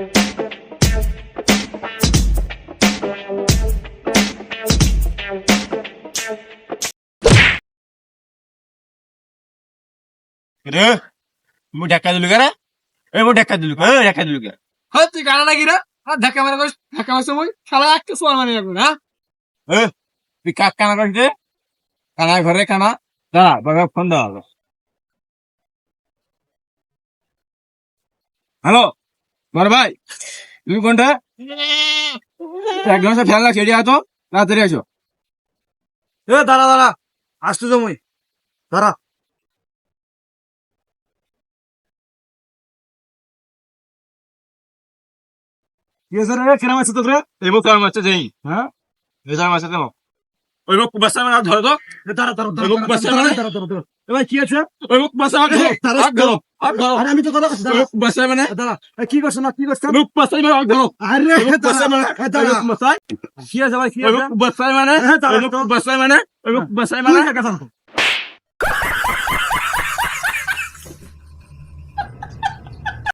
রে মু ঢাকা দিলু কেন এই মু ঢাকা দিলু এই ঢাকা দিলু কেন হ্যাঁ তুই নাকি রে? আর ধাক্কা মারা করিস ধাক্কা মারছে মই? শালা একটা সোয়াল মানে এ তুই কাক কানা করিস রে? কানা ঘরে কানা। দাঁড়া বাবা ফোন হ্যালো? বড় ভাই তুমি কোনটা? এক ঘণ্টা ফেল না খেয়ে তো তাড়াতাড়ি আসো। এ দাঁড়া দাঁড়া আসতে জমই দাঁড়া। কি হয়েছে রে? কেন আছে এই মুখ আমার মাছটা যাই। হ্যাঁ? এই যার মাছটা দেবো ওই মুখ বাসা মানে ধরে তো এ দাঁড়া দাঁড়া এ মুখ বাসা মানে দাঁড়া দাঁড়া দাঁড়া এ ভাই কি আছে ওই মুখ বাসা মানে দাঁড়া, আগ ধরো আগ ধরো আরে আমি তো কথা বলছি, ওই দাঁড়া মুখ বাসা মানে এ দাঁড়া এ কি করছ না কি করছ মুখ বাসা মানে আগ ধরো আরে ওই মুখ বাসা মানে এ ওই দাঁড়া মুখ বাসা কি আছে ভাই কি ওই আছে মুখ বাসা মানে হ্যাঁ, দাঁড়া ওই মুখ তো। বাসা মানে ওই মুখ বাসা তুই মানে টাকা চান